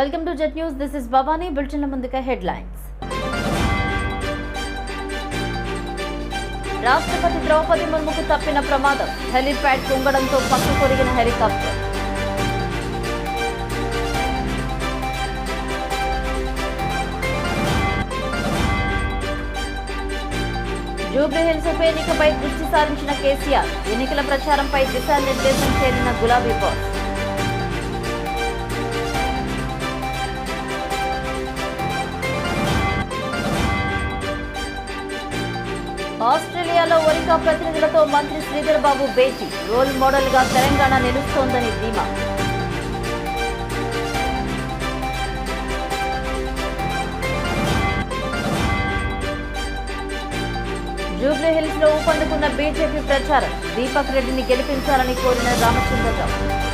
Welcome to jet news this is Bhavani బులెటిన్ల ముందుగా headlines రాష్ట్రపతి ద్రౌపది ముర్ముకు తప్పిన ప్రమాదం. హెలిప్యాడ్ కుంగడంతో పక్కు కొరిగిన హెలికాప్టర్. జూబ్లీహిల్స్ ఉప ఎన్నికపై దృష్టి సారించిన కేసీఆర్ ఎన్నికల ప్రచారంపై దిశానిర్దేశం చేరిన గులాబీ బాస్ ఆస్ట్రేలియాలో ఒరికా ప్రతినిధులతో మంత్రి శ్రీధర్ బాబు భేటీ. రోల్ మోడల్గా తెలంగాణ నిలుస్తోందని ధీమా. జూబ్లీహిల్స్లో ఊపందుకున్న బీజేపీ ప్రచారం. దీపక్ రెడ్డిని గెలిపించాలని కోరిన రామచంద్రరావు.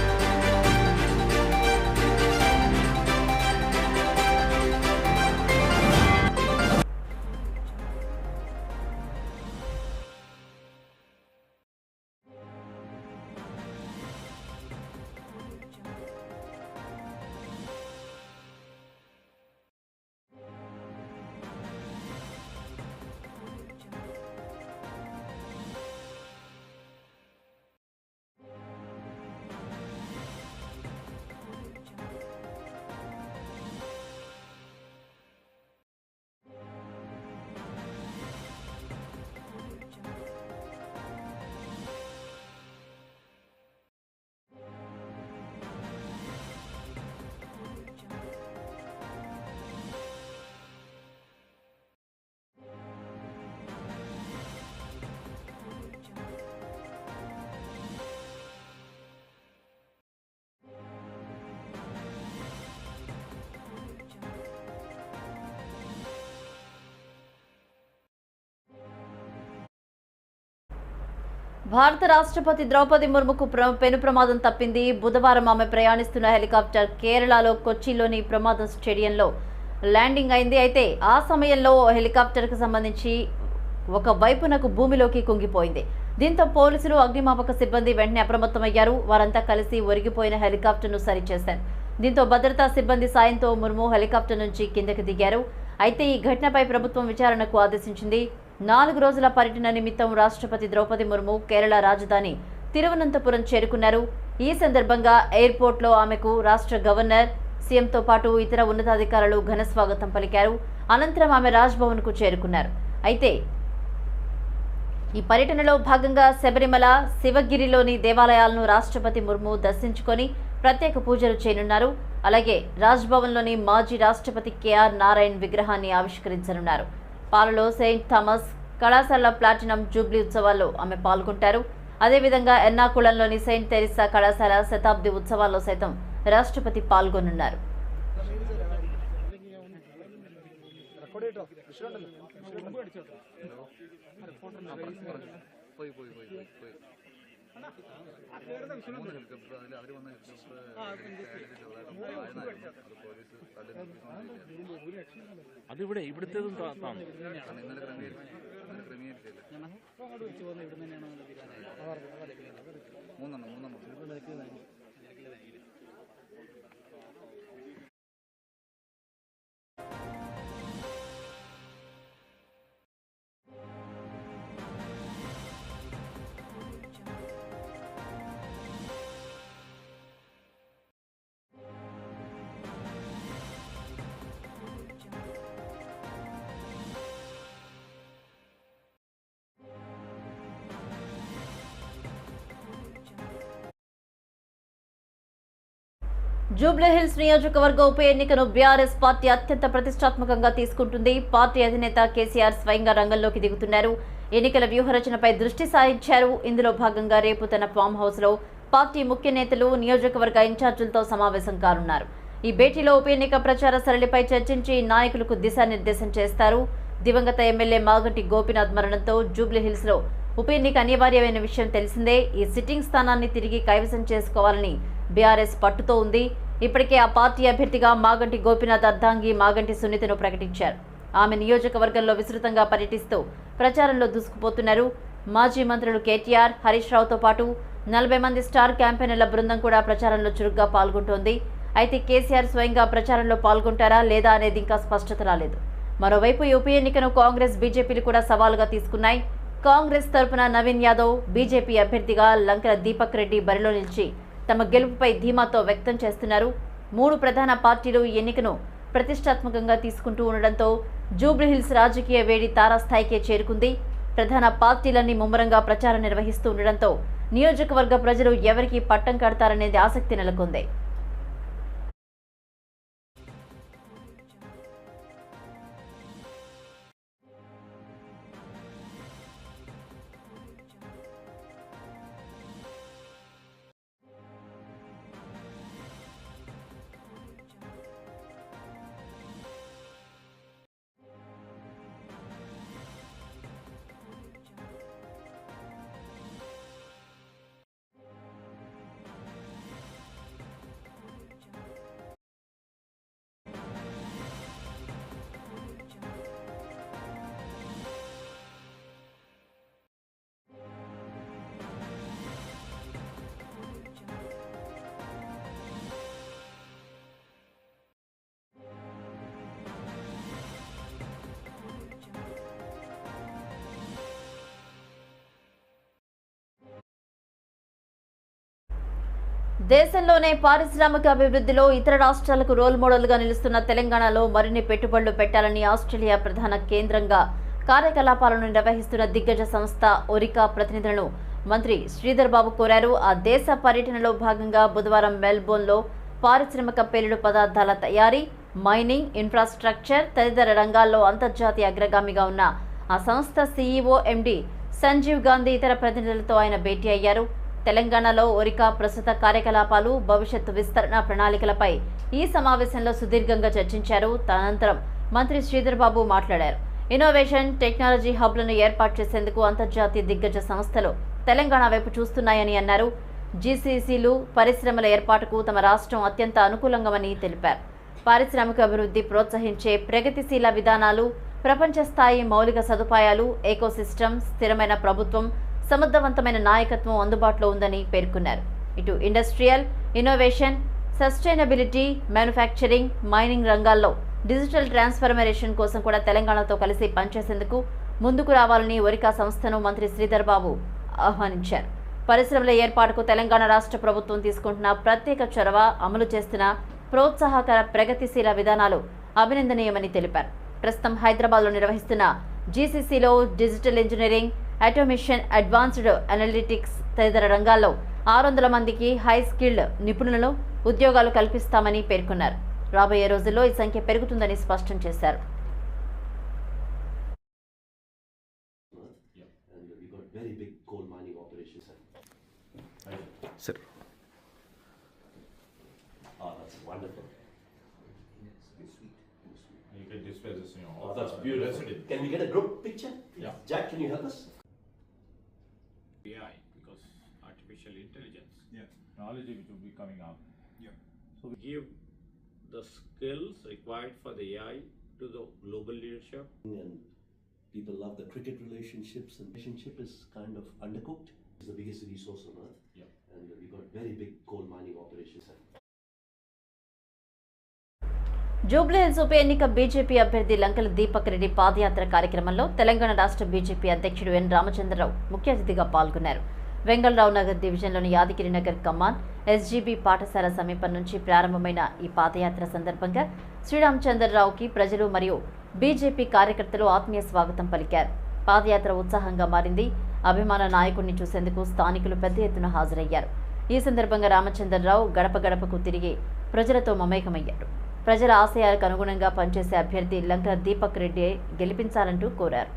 భారత రాష్ట్రపతి ద్రౌపది ముర్ముకు ప్ర- పెను ప్రమాదం తప్పింది. బుధవారం ఆమె ప్రయాణిస్తున్న హెలికాప్టర్ కేరళలో కొచ్చిలోని ప్రమాద స్టేడియంలో ల్యాండింగ్ అయింది. అయితే ఆ సమయంలో హెలికాప్టర్కు సంబంధించి ఒక వైపునకు భూమిలోకి కుంగిపోయింది. దీంతో పోలీసులు అగ్నిమాపక సిబ్బంది వెంటనే అప్రమత్తమయ్యారు. వారంతా కలిసి ఒరిగిపోయిన హెలికాప్టర్ను సరిచేశారు. దీంతో భద్రతా సిబ్బంది సాయంతో ముర్ము హెలికాప్టర్ నుంచి కిందకి దిగారు. అయితే ఈ ఘటనపై ప్రభుత్వం విచారణకు ఆదేశించింది. నాలుగు రోజుల పర్యటన నిమిత్తం రాష్ట్రపతి ద్రౌపది ముర్ము కేరళ రాజధాని తిరువనంతపురం చేరుకున్నారు. ఈ సందర్భంగా ఎయిర్పోర్ట్లో ఆమెకు రాష్ట్ర గవర్నర్ సీఎంతో పాటు ఇతర ఉన్నతాధికారులు ఘన స్వాగతం పలికారు. అనంతరం ఆమె రాజ్భవన్కు చేరుకున్నారు. అయితే ఈ పర్యటనలో భాగంగా శబరిమల శివగిరిలోని దేవాలయాలను రాష్ట్రపతి ముర్ము దర్శించుకొని ప్రత్యేక పూజలు చేయనున్నారు. అలాగే రాజ్భవన్లోని మాజీ రాష్ట్రపతి కేఆర్ నారాయణ్ విగ్రహాన్ని ఆవిష్కరించనున్నారు. పాలలో సెయింట్ థామస్ కళాశాల ప్లాటినం జూబ్లీ ఉత్సవాల్లో ఆమె పాల్గొంటారు. అదేవిధంగా ఎర్నాకుళంలోని సెయింట్ తెరిసా కళాశాల శతాబ్ది ఉత్సవాల్లో సైతం రాష్ట్రపతి పాల్గొనున్నారు. പോയി അതിവിടെ ഇവിടുത്തെ മൂന്നെണ്ണം മൂന്നെണ്ണം. జూబ్లీహిల్స్ నియోజకవర్గ ఉప ఎన్నికను బీఆర్ఎస్ పార్టీ అత్యంత ప్రతిష్టాత్మకంగా తీసుకుంటుంది. పార్టీ అధినేత కేసీఆర్ స్వయంగా రంగంలోకి దిగుతున్నారు. ఎన్నికల వ్యూహరచనపై దృష్టి సారించారు. ఇందులో భాగంగా రేపు తన ఫామ్ హౌస్లో పార్టీ ముఖ్య నేతలు నియోజకవర్గ ఇన్ఛార్జీలతో సమావేశం కానున్నారు. ఈ భేటీలో ఉప ఎన్నిక ప్రచార సరళిపై చర్చించి నాయకులకు దిశానిర్దేశం చేస్తారు. దివంగత ఎమ్మెల్యే మాగంటి గోపీనాథ్ మరణంతో జూబ్లీహిల్స్లో ఉప ఎన్నిక అనివార్యమైన విషయం తెలిసిందే. ఈ సిట్టింగ్ స్థానాన్ని తిరిగి కైవసం చేసుకోవాలని బీఆర్ఎస్ పట్టుతో ఉంది. ఇప్పటికే ఆ పార్టీ అభ్యర్థిగా మాగంటి గోపినాథ్ అర్ధాంగి మాగంటి సునీతను ప్రకటించారు. ఆమె నియోజకవర్గంలో విస్తృతంగా పర్యటిస్తూ ప్రచారంలో దూసుకుపోతున్నారు. మాజీ మంత్రులు కేటీఆర్ హరీష్ రావుతో పాటు నలభై మంది స్టార్ క్యాంపెయినర్ల బృందం కూడా ప్రచారంలో చురుగ్గా పాల్గొంటోంది. అయితే కేసీఆర్ స్వయంగా ప్రచారంలో పాల్గొంటారా లేదా అనేది ఇంకా స్పష్టత రాలేదు. మరోవైపు ఉప ఎన్నికను కాంగ్రెస్ బీజేపీలు కూడా సవాలుగా తీసుకున్నాయి. కాంగ్రెస్ తరపున నవీన్ యాదవ్ బీజేపీ అభ్యర్థిగా లంకల దీపక్ రెడ్డి బరిలో నిలిచి తమ గెలుపుపై ధీమాతో వ్యక్తం చేస్తున్నారు. మూడు ప్రధాన పార్టీలు ఈ ఎన్నికను ప్రతిష్టాత్మకంగా తీసుకుంటూ ఉండడంతో జూబ్లీహిల్స్ రాజకీయ వేడి తారాస్థాయికే చేరుకుంది. ప్రధాన పార్టీలన్నీ ముమ్మరంగా ప్రచారం నిర్వహిస్తూ ఉండడంతో నియోజకవర్గ ప్రజలు ఎవరికి పట్టం కడతారనేది ఆసక్తి నెలకొంది. దేశంలోనే పారిశ్రామిక అభివృద్ధిలో ఇతర రాష్ట్రాలకు రోల్ మోడల్గా నిలుస్తున్న తెలంగాణలో మరిన్ని పెట్టుబడులు పెట్టాలని ఆస్ట్రేలియా ప్రధాన కేంద్రంగా కార్యకలాపాలను నిర్వహిస్తున్న దిగ్గజ సంస్థ ఒరికా ప్రతినిధులను మంత్రి శ్రీధర్ బాబు కోరారు. ఆ దేశ పర్యటనలో భాగంగా బుధవారం మెల్బోర్న్లో పారిశ్రామిక పేలుడు పదార్థాల తయారీ మైనింగ్ ఇన్ఫ్రాస్ట్రక్చర్ తదితర రంగాల్లో అంతర్జాతీయ అగ్రగామిగా ఉన్న ఆ సంస్థ సీఈఓ ఎండి సంజీవ్ గాంధీ ఇతర ప్రతినిధులతో ఆయన భేటీ అయ్యారు. తెలంగాణలో ఒరికా ప్రస్తుత కార్యకలాపాలు భవిష్యత్తు విస్తరణ ప్రణాళికలపై ఈ సమావేశంలో సుదీర్ఘంగా చర్చించారు. తదనంతరం మంత్రి శ్రీధర్బాబు మాట్లాడారు. ఇన్నోవేషన్ టెక్నాలజీ హబ్లను ఏర్పాటు చేసేందుకు అంతర్జాతీయ దిగ్గజ సంస్థలు తెలంగాణ వైపు చూస్తున్నాయని అన్నారు. జీసీసీలు పరిశ్రమల ఏర్పాటుకు తమ రాష్ట్రం అత్యంత అనుకూలంగామని తెలిపారు. పారిశ్రామిక అభివృద్ధి ప్రోత్సహించే ప్రగతిశీల విధానాలు ప్రపంచ స్థాయి మౌలిక సదుపాయాలు ఎకోసిస్టమ్ స్థిరమైన ప్రభుత్వం సమర్థవంతమైన నాయకత్వం అందుబాటులో ఉందని పేర్కొన్నారు. ఇటు industrial innovation sustainability manufacturing mining రంగాల్లో డిజిటల్ ట్రాన్స్ఫర్మేషన్ కోసం కూడా తెలంగాణతో కలిసి పనిచేసేందుకు ముందుకు రావాలని ఒరికా సంస్థను మంత్రి శ్రీధర్ బాబు ఆహ్వానించారు. పరిశ్రమల ఏర్పాటుకు తెలంగాణ రాష్ట్ర ప్రభుత్వం తీసుకుంటున్న ప్రత్యేక చొరవ అమలు చేస్తున్న ప్రోత్సాహకర ప్రగతిశీల విధానాలు అభినందనీయమని తెలిపారు. ప్రస్తుతం హైదరాబాద్లో నిర్వహిస్తున్న జీసీసీలో digital engineering automation advanced analytics తదితర రంగాల్లో ఆరు వందల మందికి హై స్కిల్డ్ నిపుణులను ఉద్యోగాలు కల్పిస్తామని పేర్కొన్నారు రాబోయే రోజుల్లో ఈ సంఖ్య పెరుగుతుందని స్పష్టం చేశారు Can we get a group picture? Yeah. Jack, can you help us? Knowledge which will be coming up. Yeah. So we give the skills required for the AI to the global leadership. And people love the cricket relationships, and relationship is kind of undercooked. It's the biggest resource on earth. Yeah. And we got very big coal mining operations. Jubilee Hills ఉప ఎన్నిక BJP అభ్యర్థి లంకల దీపక్ రెడ్డి పాదయాత్ర కార్యక్రమంలో తెలంగాణ రాష్ట్ర BJP అధ్యక్షుడు ఎన్ రామచంద్రరావు ముఖ్య అతిథిగా పాల్గొన్నారు వెంగళరావు నగర్ డివిజన్లోని యాదగిరి నగర్ కమాన్ ఎస్జీబీ పాఠశాల సమీపం నుంచి ప్రారంభమైన ఈ పాదయాత్ర సందర్భంగా శ్రీరామచంద్రరావుకి ప్రజలు మరియు బీజేపీ కార్యకర్తలు ఆత్మీయ స్వాగతం పలికారు. పాదయాత్ర ఉత్సాహంగా మారింది. అభిమాన నాయకుడిని చూసేందుకు స్థానికులు పెద్ద ఎత్తున హాజరయ్యారు. ఈ సందర్భంగా రామచంద్రరావు గడప గడపకు తిరిగి ప్రజలతో మమేకమయ్యారు. ప్రజల ఆశయాలకు అనుగుణంగా పనిచేసే అభ్యర్థి లంక దీపక్ రెడ్డి గెలిపించాలంటూ కోరారు.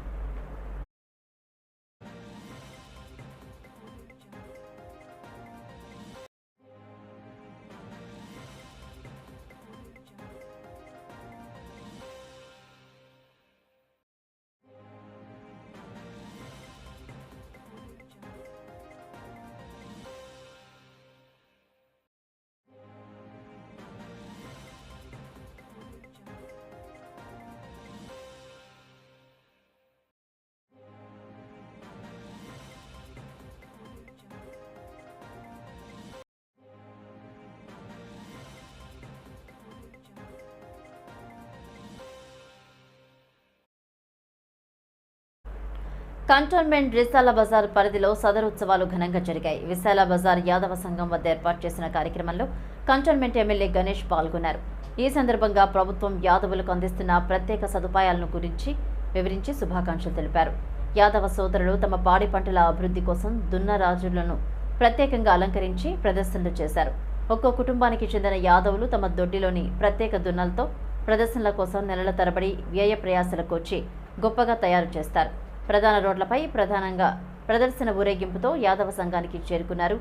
కంటోన్మెంట్ రిసాల బజార్ పరిధిలో సదర్ ఉత్సవాలు ఘనంగా జరిగాయి. విశాల బజార్ యాదవ సంఘం వద్ద ఏర్పాటు చేసిన కార్యక్రమంలో కంటోన్మెంట్ ఎమ్మెల్యే గణేష్ పాల్గొన్నారు. ఈ సందర్భంగా ప్రభుత్వం యాదవులకు అందిస్తున్న ప్రత్యేక సదుపాయాలను గురించి వివరించి శుభాకాంక్షలు తెలిపారు. యాదవ సోదరులు తమ పాడి పంటల అభివృద్ధి కోసం దున్న రాజులను ప్రత్యేకంగా అలంకరించి ప్రదర్శనలు చేశారు. ఒక్కో కుటుంబానికి చెందిన యాదవులు తమ దొడ్డిలోని ప్రత్యేక దున్నలతో ప్రదర్శనల కోసం నెలల తరబడి వ్యయ ప్రయాసలకు వచ్చి గొప్పగా తయారు చేస్తారు. ప్రధాన రోడ్లపై ప్రధానంగా ప్రదర్శన ఊరేగింపుతో యాదవ సంఘానికి చేరుకున్నారు.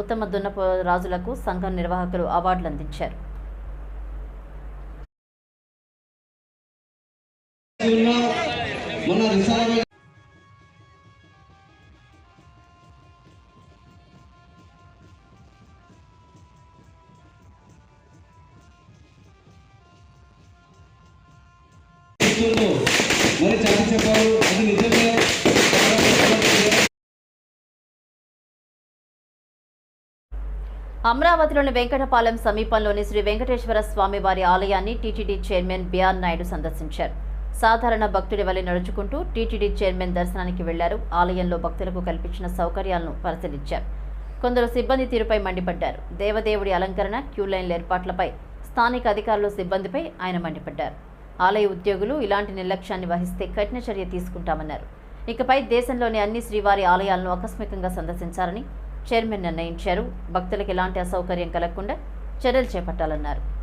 ఉత్తమ దున్నప రాజులకు సంఘం నిర్వాహకులు అవార్డులు అందించారు. మరి చెప్పారు అమరావతిలోని వెంకటపాలెం సమీపంలోని శ్రీ వెంకటేశ్వర స్వామి వారి ఆలయాన్ని టీటీడీ చైర్మన్ బిఆర్ నాయుడు సందర్శించారు. సాధారణ భక్తుడి వలె నడుచుకుంటూ టీటీడీ చైర్మన్ దర్శనానికి వెళ్ళారు. ఆలయంలో భక్తులకు కల్పించిన సౌకర్యాలను పరిశీలించారు. కొందరు సిబ్బంది తీరుపై మండిపడ్డారు. దేవదేవుడి అలంకరణ క్యూలైన్ల ఏర్పాట్లపై స్థానిక అధికారులు సిబ్బందిపై ఆయన మండిపడ్డారు. ఆలయ ఉద్యోగులు ఇలాంటి నిర్లక్ష్యాన్ని వహిస్తే కఠిన చర్య తీసుకుంటామన్నారు. ఇకపై దేశంలోని అన్ని శ్రీవారి ఆలయాలను ఆకస్మికంగా సందర్శించాలని చైర్మన్ నిర్ణయించారు. భక్తులకు ఎలాంటి అసౌకర్యం కలగకుండా చర్యలు చేపట్టాలన్నారు.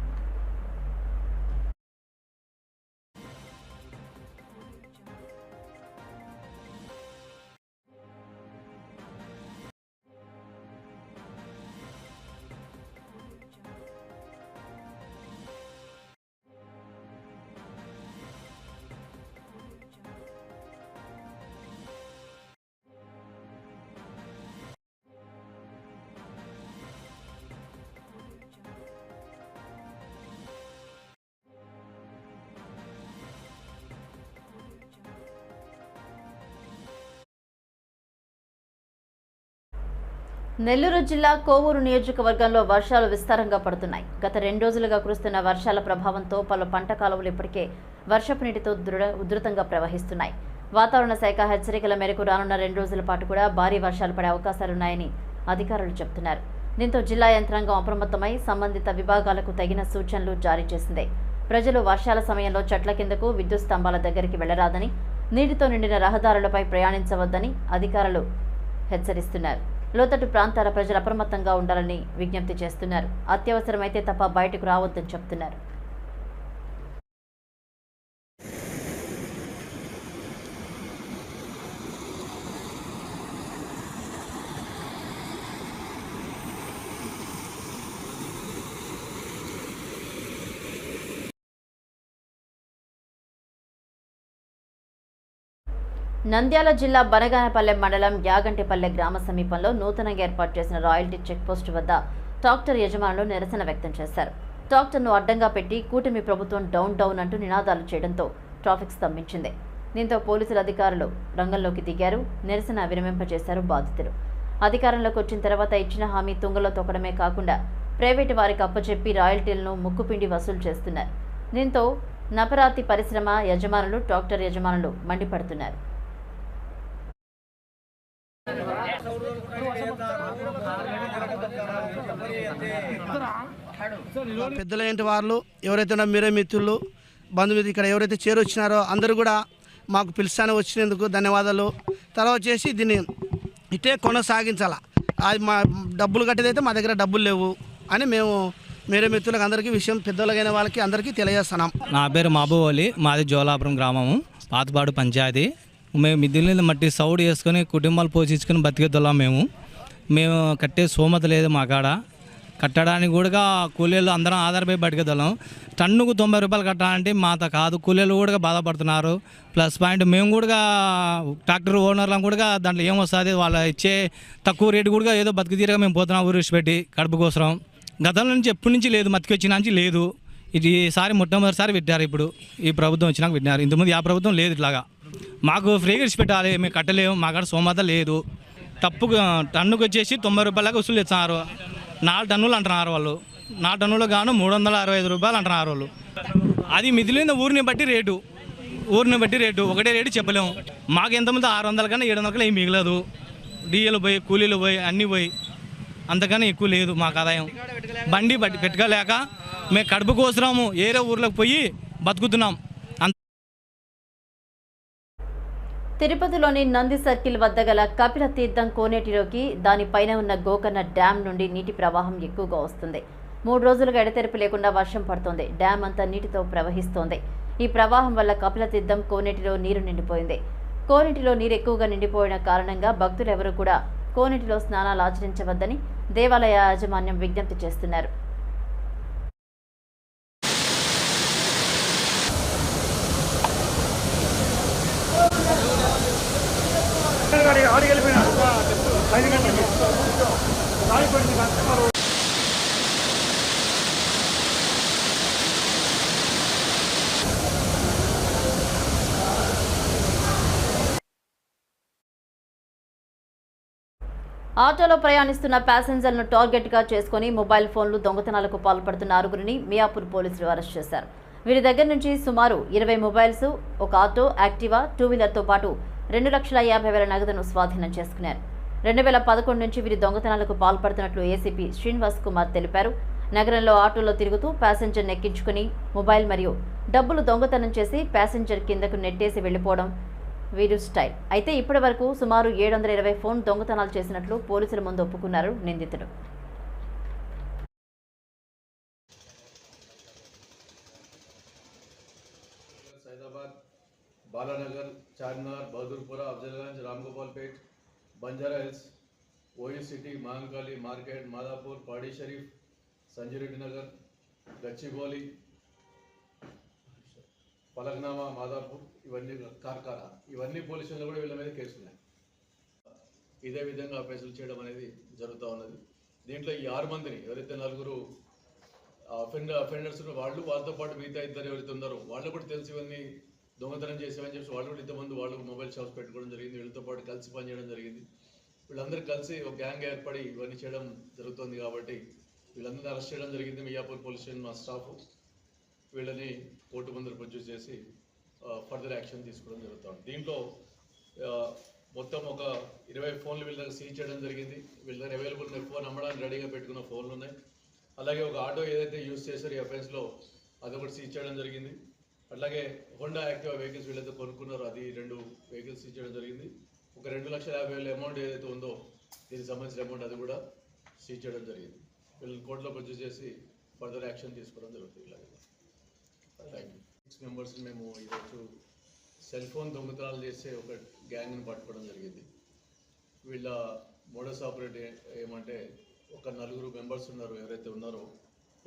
నెల్లూరు జిల్లా కోవూరు నియోజకవర్గంలో వర్షాలు విస్తారంగా పడుతున్నాయి. గత రెండు రోజులుగా కురుస్తున్న వర్షాల ప్రభావంతో పలు పంట కాలువలు ఇప్పటికే వర్షపు నీటితో దృఢ ఉధృతంగా ప్రవహిస్తున్నాయి. వాతావరణ శాఖ హెచ్చరికల మేరకు రానున్న రెండు రోజుల పాటు కూడా భారీ వర్షాలు పడే అవకాశాలున్నాయని అధికారులు చెబుతున్నారు. దీంతో జిల్లా యంత్రాంగం అప్రమత్తమై సంబంధిత విభాగాలకు తగిన సూచనలు జారీ చేసింది. ప్రజలు వర్షాల సమయంలో చెట్ల కిందకు విద్యుత్ స్తంభాల దగ్గరికి వెళ్ళరాదని నీటితో నిండిన రహదారులపై ప్రయాణించవద్దని అధికారులు హెచ్చరిస్తున్నారు. లోతట్టు ప్రాంతాల ప్రజలు అప్రమత్తంగా ఉండాలని విజ్ఞప్తి చేస్తున్నారు. అత్యవసరమైతే తప్ప బయటకు రావద్దని చెప్తున్నారు. నంద్యాల జిల్లా బనగానపల్లె మండలం యాగంటిపల్లె గ్రామ సమీపంలో నూతనంగా ఏర్పాటు చేసిన రాయల్టీ చెక్పోస్టు వద్ద ట్రాక్టర్ యజమానులు నిరసన వ్యక్తం చేశారు. ట్రాక్టర్ను అడ్డంగా పెట్టి కూటమి ప్రభుత్వం డౌన్ డౌన్ అంటూ నినాదాలు చేయడంతో ట్రాఫిక్ స్తంభించింది. దీంతో పోలీసుల అధికారులు రంగంలోకి దిగారు. నిరసన విరమింపజేశారు బాధితులు. అధికారంలోకి వచ్చిన తర్వాత ఇచ్చిన హామీ తుంగలో తొక్కడమే కాకుండా ప్రైవేటు వారికి అప్పచెప్పి రాయల్టీలను ముక్కుపిండి వసూలు చేస్తున్నారు. దీంతో నపరాతి పరిశ్రమ యజమానులు ట్రాక్టర్ యజమానులు మండిపడుతున్నారు. పెద్దలైన వాళ్ళు ఎవరైతే ఉన్నారో మీరే మిత్రులు బంధుమిత్రులు ఇక్కడ ఎవరైతే చేరొచ్చినారో అందరూ కూడా మాకు పిలుస్తానే వచ్చినందుకు ధన్యవాదాలు. తర్వాత వచ్చేసి దీన్ని ఇట్టే కొనసాగించాల. అది మా డబ్బులు కట్టేదైతే మా దగ్గర డబ్బులు లేవు అని మేము మీరే మిత్రులకు అందరికీ విషయం పెద్దలైన వాళ్ళకి అందరికీ తెలియజేస్తున్నాం. నా పేరు మాబువలి మాది జోలాపురం గ్రామము పాతపాడు పంచాయతీ. మేము మిద్దిల మట్టి సౌడు వేసుకొని కుటుంబాలు పోషించుకొని బతికేద్దాం మేము. మేము కట్టే సోమత లేదు మా కాడ. కట్టడానికి కూడా కూలీలు అందరం ఆధారపడి బతికేద్దాం టన్నుకు తొంభై రూపాయలు కట్టాలంటే మాత కాదు కూలీలు కూడా బాధపడుతున్నారు. ప్లస్ పాయింట్ మేము కూడా ట్రాక్టర్ ఓనర్లను కూడా దాంట్లో ఏమొస్తుంది వాళ్ళ ఇచ్చే తక్కువ రేటు కూడా ఏదో బతికి తీరగా మేము పోతున్నాం ఊరు పెట్టి కడుపు కోసం గతంలో నుంచి ఎప్పటి నుంచి లేదు మతికి వచ్చిన నుంచి లేదు. ఇది ఈసారి మొట్టమొదటిసారి పెట్టారు ఇప్పుడు. ఈ ప్రభుత్వం వచ్చినాక పెట్టినారు. ఇంతకుముందు ఆ ప్రభుత్వం లేదు ఇట్లాగా. మాకు ఫ్రీగా ఇచ్చి పెట్టాలి మేము కట్టలేము మా కాడ సోమత లేదు. తప్పు టన్నుకు వచ్చేసి తొంభై రూపాయలకు వసూలు ఇస్తున్నారు నాలుగు టన్నులు అంటున్నారు వాళ్ళు. నాలుగు టన్నులు గాను మూడు వందల అరవై ఐదు రూపాయలు అంటున్నారు వాళ్ళు. అది మిగిలిన ఊరిని బట్టి రేటు. ఊరిని బట్టి రేటు. ఒకటే రేటు చెప్పలేము. మాకు ఎంతమంది ఆరు వందల కన్నా ఏడు వందల కన్నా ఏం మిగలదు. డీఎలు పోయి కూలీలు పోయి అన్నీ పోయి. అంతకన్నా ఎక్కువ లేదు మాకు ఆదాయం. బండి పెట్టుకోలేక మేము కడుపు కోసరాము. ఏరే ఊర్లోకి పోయి బతుకుతున్నాం. తిరుపతిలోని నంది సర్కిల్ వద్ద గల కపిల తీర్థం కోనేటిలోకి దానిపైన ఉన్న గోకర్ణ డ్యాం నుండి నీటి ప్రవాహం ఎక్కువగా వస్తుంది. మూడు రోజులుగా ఎడతెరిపి లేకుండా వర్షం పడుతోంది. డ్యాం అంతా నీటితో ప్రవహిస్తోంది. ఈ ప్రవాహం వల్ల కపిల తీర్థం కోనేటిలో నీరు నిండిపోయింది. కోనేటిలో నీరు ఎక్కువగా నిండిపోయిన కారణంగా భక్తులెవరూ కూడా కోనేటిలో స్నానాలు ఆచరించవద్దని దేవాలయ యాజమాన్యం విజ్ఞప్తి చేస్తున్నారు. ఆటోలో ప్రయాణిస్తున్న ప్యాసింజర్లను టార్గెట్గా చేసుకుని మొబైల్ ఫోన్లు దొంగతనాలకు పాల్పడుతున్న ఆరుగురిని మియాపూర్ పోలీసులు అరెస్ట్ చేశారు. వీరి దగ్గర నుంచి సుమారు ఇరవై మొబైల్స్ ఒక ఆటో యాక్టివా టూ వీలర్తో పాటు రెండు లక్షల యాభై వేల నగదును స్వాధీనం చేసుకున్నారు. రెండు వేల పదకొండు నుంచి వీరి దొంగతనాలకు పాల్పడుతున్నట్లు ఏసీపీ శ్రీనివాస్ కుమార్ తెలిపారు. నగరంలో ఆటోలో తిరుగుతూ ప్యాసింజర్ నెక్కించుకుని మొబైల్ మరియు డబ్బులు దొంగతనం చేసి ప్యాసింజర్ కిందకు నెట్టేసి వెళ్ళిపోవడం వీరు స్టైల్. అయితే ఇప్పటి వరకు సుమారు ఏడు వందల ఇరవై ఫోన్ దొంగతనాలు చేసినట్లు పోలీసుల ముందు ఒప్పుకున్నారు నిందితుడు. Saidabad Balanagar Charminar Bahadurpura Afzalgunj Ramgopalpet Banjara hills OU city Mahankali market Madhapur Pahadi Shareef Sanjeevareddy Nagar Gachibowli Falaknuma Madhapur ఇవన్నీ కార్ఖానా. ఇవన్నీ పోలీస్ కూడా వీళ్ళ మీద కేసులు ఉన్నాయి. ఇదే విధంగా అప్రైజల్ చేయడం అనేది జరుగుతూ ఉన్నది. దీంట్లో ఈ ఆరు మందిని ఎవరైతే నలుగురు అఫెండర్ అఫెండర్స్ వాళ్ళు వాళ్ళతో పాటు మిగతా ఇద్దరు ఎవరైతే ఉన్నారో వాళ్ళు కూడా తెలిసి ఇవన్నీ దొంగతనం చేసేవని చెప్పి వాళ్ళు కూడా ఇంతమంది వాళ్ళు మొబైల్ షాప్స్ పెట్టుకోవడం జరిగింది వీళ్ళతో పాటు కలిసి పనిచేయడం జరిగింది. వీళ్ళందరూ కలిసి ఒక గ్యాంగ్ ఏర్పడి ఇవన్నీ చేయడం జరుగుతుంది కాబట్టి వీళ్ళందరినీ అరెస్ట్ చేయడం జరిగింది మియాపూర్ పోలీస్ స్టేషన్ మా స్టాఫ్. వీళ్ళని కోర్టు ముందర ప్రొడ్యూస్ చేసి ఫర్దర్ యాక్షన్ తీసుకోవడం జరుగుతుంది. దీంట్లో మొత్తం ఒక ఇరవై ఫోన్లు వీళ్ళ దగ్గర సీజ్ చేయడం జరిగింది. వీళ్ళ దగ్గర అవైలబుల్ ఉన్న ఫోన్ అమ్మడానికి రెడీగా పెట్టుకున్న ఫోన్లు ఉన్నాయి. అలాగే ఒక ఆటో ఏదైతే యూజ్ చేశారో ఈ అఫెన్స్లో అది ఒకటి సీజ్ చేయడం జరిగింది. అట్లాగే హోండా యాక్టివా వెహికల్స్ వీళ్ళైతే కొనుక్కున్నారో అది రెండు వెహికల్స్ ఇచ్చడం చేయడం జరిగింది. ఒక రెండు లక్షల యాభై వేల అమౌంట్ ఏదైతే ఉందో దీనికి సంబంధించిన అమౌంట్ అది కూడా సీజ్ చేయడం జరిగింది. వీళ్ళని కోర్టులో ప్రొడ్యూస్ చేసి ఫర్దర్ యాక్షన్ తీసుకోవడం జరుగుతుంది ఇలాగే. థ్యాంక్ యూ సిక్స్ మెంబర్స్ని మేము ఈరోజు సెల్ ఫోన్ దొంగతనాలు చేసే ఒక గ్యాంగ్ని పట్టుకోవడం జరిగింది. వీళ్ళ మోడస్ ఆపరేట్ ఏమంటే ఒక నలుగురు మెంబర్స్ ఉన్నారు ఎవరైతే ఉన్నారో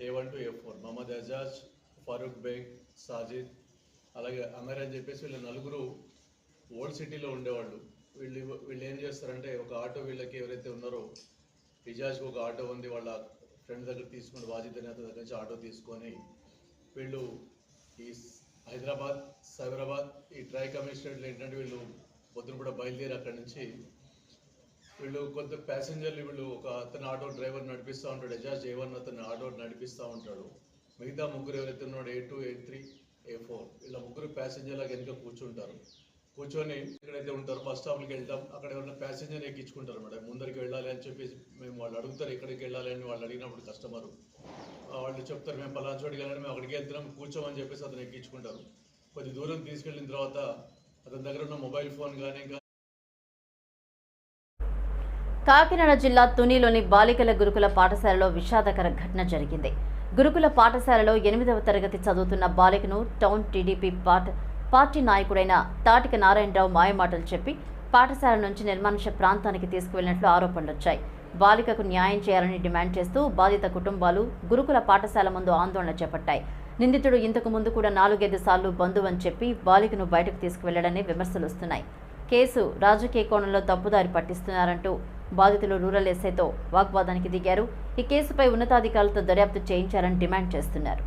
A one to A four Mohammed Ajaz Farooq Baig Sajid అలాగే అమర్ అని చెప్పేసి వీళ్ళ నలుగురు ఓల్డ్ సిటీలో ఉండేవాళ్ళు. వీళ్ళు వీళ్ళు ఏం చేస్తారంటే ఒక ఆటో వీళ్ళకి ఎవరైతే ఉన్నారో ఇజాజ్కి ఒక ఆటో ఉంది వాళ్ళ ఫ్రెండ్ దగ్గర తీసుకుని వాజిద్ అనే అతని దగ్గర నుంచి ఆటో తీసుకొని వీళ్ళు ఈ హైదరాబాద్ సైబరాబాద్ ఈ ట్రై కమిషనరేట్లు ఏంటంటే వీళ్ళు పొద్దున కూడా బయలుదేరి అక్కడి నుంచి వీళ్ళు కొంత ప్యాసింజర్లు వీళ్ళు ఒక అతను ఆటో డ్రైవర్ నడిపిస్తూ ఉంటాడు ఎజాజ్ ఏ అతను ఆటో నడిపిస్తూ ఉంటాడు. మిగతా ముగ్గురు ఎవరైతే ఉన్నాడో A two A three A four ఇలా ముగ్గురు ప్యాసింజర్ల వెనుక కూర్చుంటారు. కూర్చొని ఎక్కడైతే ఉంటారో బస్ స్టాప్కి వెళ్తాం. అక్కడ ఎవరైనా ప్యాసింజర్ ఎక్కించుకుంటారు మేడం. ముందరికి వెళ్ళాలి అని చెప్పేసి మేము వాళ్ళు అడుగుతారు ఎక్కడికి వెళ్ళాలి అని వాళ్ళు అడిగినప్పుడు కస్టమరు వాళ్ళు చెప్తారు మేము పలానా చోటుకి వెళ్ళాలి మేము అక్కడికి వెళ్తున్నాం కూర్చోమని చెప్పేసి అతను ఎక్కించుకుంటారు. కొద్ది దూరం తీసుకెళ్ళిన తర్వాత అతని దగ్గర ఉన్న మొబైల్ ఫోన్ కానీ కాకినాడ జిల్లా తునిలోని బాలికల గురుకుల పాఠశాలలో విషాదకర ఘటన జరిగింది. గురుకుల పాఠశాలలో ఎనిమిదవ తరగతి చదువుతున్న బాలికను టౌన్ టీడీపీ పాట పార్టీ నాయకుడైన తాటిక నారాయణరావు మాయమాటలు చెప్పి పాఠశాల నుంచి నిర్మానుష ప్రాంతానికి తీసుకువెళ్ళినట్లు ఆరోపణలు వచ్చాయి బాలికకు న్యాయం చేయాలని డిమాండ్ చేస్తూ బాధిత కుటుంబాలు గురుకుల పాఠశాల ముందు ఆందోళన చేపట్టాయి. నిందితుడు ఇంతకు ముందు కూడా నాలుగైదు సార్లు బంధువు అని చెప్పి బాలికను బయటకు తీసుకువెళ్ళడని విమర్శలు వస్తున్నాయి కేసు రాజకీయ కోణంలో తప్పుదారి పట్టిస్తున్నారంటూ బాధితులు రూరల్ ఎస్ఐతో వాగ్వాదానికి దిగారు. ఈ కేసుపై ఉన్నతాధికారులతో దర్యాప్తు చేయించాలని డిమాండ్ చేస్తున్నారు.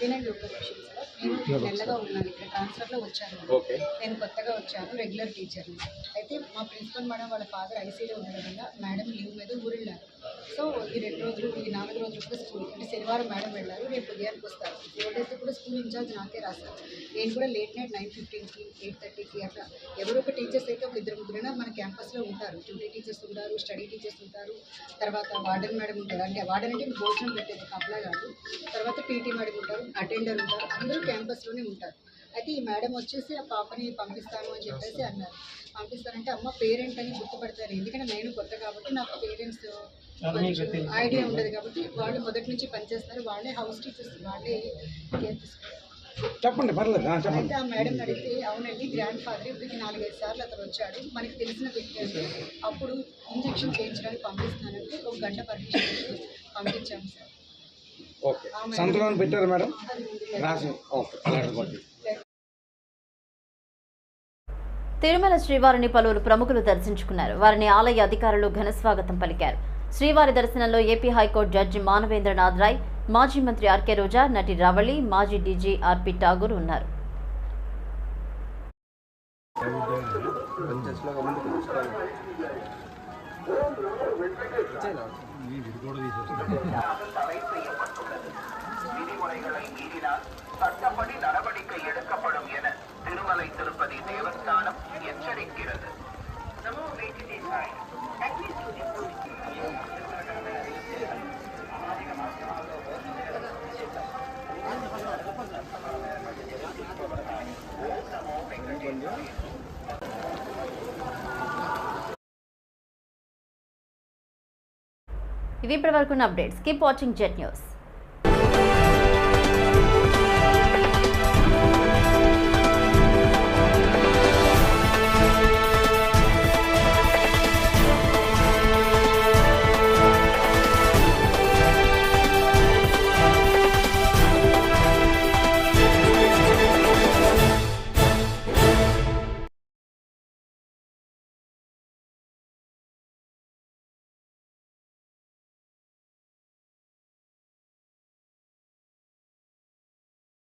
నేను నెలగా ఉన్నాను. ఇక్కడ ట్రాన్స్ఫర్లో వచ్చాను. నేను కొత్తగా వచ్చాను రెగ్యులర్ టీచర్ని అయితే మా ప్రిన్సిపల్ మేడం వాళ్ళ ఫాదర్ ఐసీలో ఉండడం వల్ల మేడం లీవ్ మీద ఊరెళ్ళారు. సో ఈ రెండు రోజులు ఈ నాలుగు రోజులు కూడా స్కూల్ అంటే శనివారం మేడం వెళ్ళారు రేపు ఉదయానికి వస్తారు ఫోర్ డేస్ కూడా స్కూల్ ఇన్ఛార్జ్ నాకే రాశారు. నేను కూడా లేట్ నైట్ నైన్ ఫిఫ్టీన్కి ఎయిట్ థర్టీకి అట్లా ఎవరో ఒక టీచర్స్ అయితే ఒక ఇద్దరు ముగ్గురైనా మన క్యాంపస్లో ఉంటారు. ట్యూటీ టీచర్స్ ఉంటారు స్టడీ టీచర్స్ ఉంటారు. తర్వాత వార్డెన్ మేడం ఉంటారు. అంటే వార్డెన్ అంటే భోజనం పెట్టేది కప్లా కాదు. తర్వాత పీటీ మేడం ఉంటారు అటెండర్ ఉంటారు అందరూ క్యాంపస్లోనే ఉంటారు. అయితే ఈ మేడం వచ్చేసి ఆ పాపని పంపిస్తాను అని చెప్పేసి అన్నారు. పంపిస్తానంటే అమ్మ పేరెంట్ అని గుర్తుపడతారు. ఎందుకంటే నేను కొత్త కాబట్టి నాకు పేరెంట్స్ ఐడియా ఉండదు కాబట్టి వాళ్ళు మొదటి నుంచి పనిచేస్తారు వాళ్ళే హౌస్ టీచర్స్ వాళ్ళే కేర్ తీసుకుంటారు. చెప్పండి పర్లేదు. అయితే ఆ మేడం అడిగితే అవునండి గ్రాండ్ ఫాదర్ ఇప్పటికి నాలుగైదు సార్లు అతను వచ్చాడు. మనకి తెలిసిన వ్యక్తి అంటే అప్పుడు ఇంజెక్షన్ చేయించడానికి పంపిస్తున్నానంటే ఒక గంట పర్మిషన్ ఇచ్చి పంపించాము సార్. ఓకే. సంతకం పెట్టారు మేడం. రాసి ఓకే. తిరుమల శ్రీవారిని పలువురు ప్రముఖులు దర్శించుకున్నారు. వారిని ఆలయ అధికారులు ఘన స్వాగతం పలికారు. శ్రీవారి దర్శనంలో AP high court judge Manavendranath Roy మాజీ మంత్రి ఆర్కే రోజా నటి రవళి మాజీ డీజీ ఆర్పి ఠాగూర్ ఉన్నారు. ఇవి ఇప్పటివరకు updates. Keep watching Jet News